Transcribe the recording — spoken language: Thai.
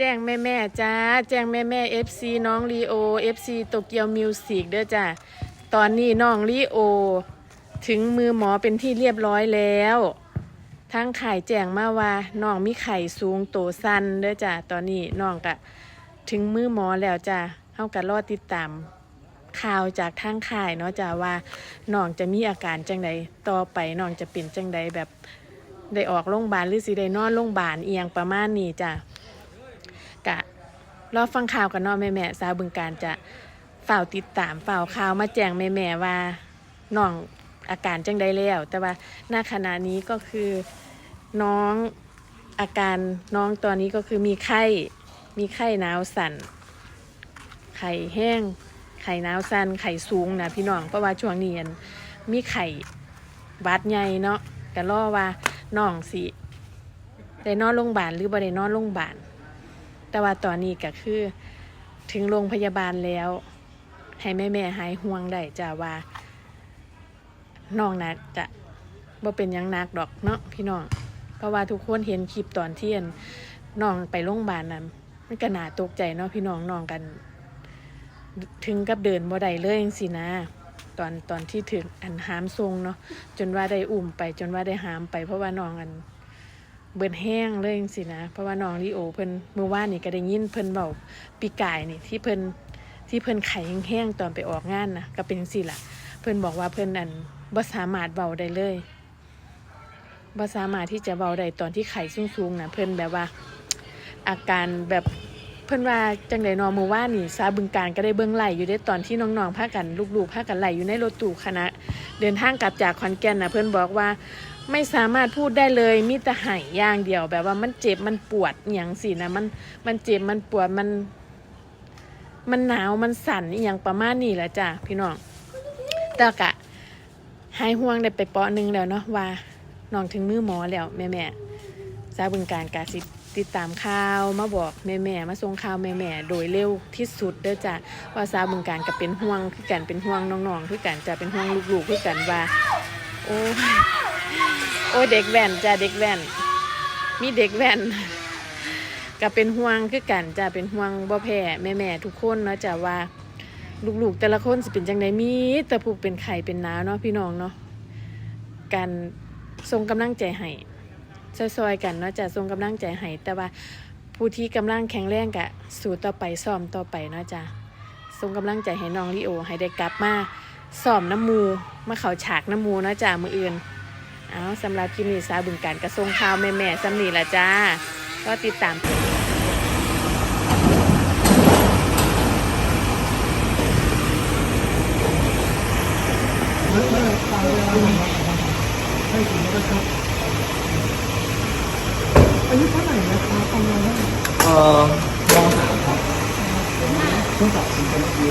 แจ้งแม่แม่จ้า แจ้งแม่แม่เอฟซีน้องลีโอเอฟซีโตเกียวมิวสิกเด้อจ้าตอนนี้น้องลีโอ ถึงมือหมอเป็นที่เรียบร้อยแล้วทั้งไข่แจ้งมาว่าน้องมีไข่สูงโตสั้นเด้อจ้าตอนนี้น้องกะถึงมือหมอแล้วจ้าเฮากันรอติดตามข่าวจากทางข่ายเนาะจ้าว่าน้องจะมีอาการจังใดต่อไปน้องจะเป็นจังใดแบบได้ออกโรงพยาบาลหรือสิได้นอนโรงพยาบาลเอียงประมาณนี้จ้า กะรอฟังข่าวกันเนาะแม่แม่สาวบึงการจะเฝ้าติดตามเฝ้าข่าวมาแจ้งแม่แม่ว่าน้องอาการจังได้แล้ว แต่ว่าณขณะนี้ก็คือน้องอาการน้องตอนนี้ก็คือมีไข้ มีไข้หนาวสั่น ไข่แห้ง ไข่หนาวสั่น ไข่สูงนะพี่น้อง เพราะว่าช่วงนี้อันมีไข่หวัดใหญ่เนาะก็รอว่าน้องสิได้นอนโรงพยาบาลหรือบ่ได้นอนโรงพยาบาล แต่ว่าตอนนี้ก็คือ ถึงโรงพยาบาลแล้ว ให้แม่แม่หายห่วงได้จ้าว่าน้องนะจะบ่เป็นยังนักดอกเนาะพี่น้อง เพราะว่าทุกคนเห็นคลิปตอนเที่ยนน้องไปโรงพยาบาลนั้นมันก็น่าตกใจเนาะพี่น้องน้องกัน ถึงกับเดินบ่ได้เลยจังสินะ ตอนตอนที่ถึงอันหามทรงเนาะจนว่าได้อุ้มไปจนว่าได้หามไปเพราะว่าน้องอัน เบิ่นแห้งเลยจังสินะ เพราะว่าน้องลีโอเพิ่นเมื่อวานนี่ก็ได้ยินเพิ่นเบาปีกายนี่ที่เพิ่นที่เพิ่นไข้แห้งๆตอนไปออกงานนะก็เป็นจังซี่ล่ะ เพิ่นบอกว่าเพิ่นอันบ่สามารถเบาได้เลยบ่สามารถที่จะเบาได้ตอนที่ไข้สูงๆนะเพิ่นแบบว่า อาการแบบเพิ่นว่าจังได๋นอเมื่อวานนี่ซาบึงการก็ได้เบิ่งไหลอยู่ได้ตอนที่น้องๆพากันลูกๆพากันไหลอยู่ในรถตู้คณะ เดินทางกลับจากขอนแก่นนะเพิ่นบอกว่า ไม่สามารถพูดได้เลยมีแต่หายอย่างเดียวแบบว่ามันเจ็บมันปวดอย่างสินะมันมันเจ็บมันปวดมัน มันหนาวมันสั่นอย่างประมาณนี้แหละจ้ะพี่น้องแต่กะหายห่วงได้ไปเปาะหนึ่งแล้วเนาะว่าน้องถึงมือหมอแล้วแม่แม่ๆทราบึงการกาสิติดตามข่าวมาบอกแม่แม่มาส่งข่าวแม่แม่โดยเร็วที่สุดเด้อจ้ะว่าทราบึงการก็เป็นห่วงคือกันเป็นห่วงน้องๆคือกันจะเป็นห่วงลูกๆคือกันว่า โอ้ โอ้ยเด็กแว่นจ้าเด็กแว่น มีเด็กแว่นก็เป็นห่วงคือกันจ้าเป็นห่วงบ่แพ้แม่แม่ทุกคนเนาะจ้าว่าลูกๆแต่ละคนสิเป็นจังไดมีแต่ผู้เป็นไข่เป็นหนาเนาะพี่น้องเนาะการส่งกำลังใจให้ซอยๆกันเนาะจ้าส่งกำลังใจให้แต่ว่าผู้ที่กำลังแข็งแรงกะสู้ต่อไปซ้อมต่อไปเนาะจ้าส่งกำลังใจให้น้องลิโอให้ได้กลับมาซ้อมน้ำมูมาเข่าฉากน้ำมูเนาะจ้ามืออื่น เอาสำหรับคลิปนี้สาวบึงการกระทรงข่าวแม่แม่ๆสำนีละจ้า ก็ติดตามไม่ไม่ตามเวลาหน่อยนะครับให้ถึงแล้วครับอายุเท่าไหร่นะครับประมาณเท่าไหร่เอ่อมสามครับเพิ่งตัดสินไปเมื่อกี้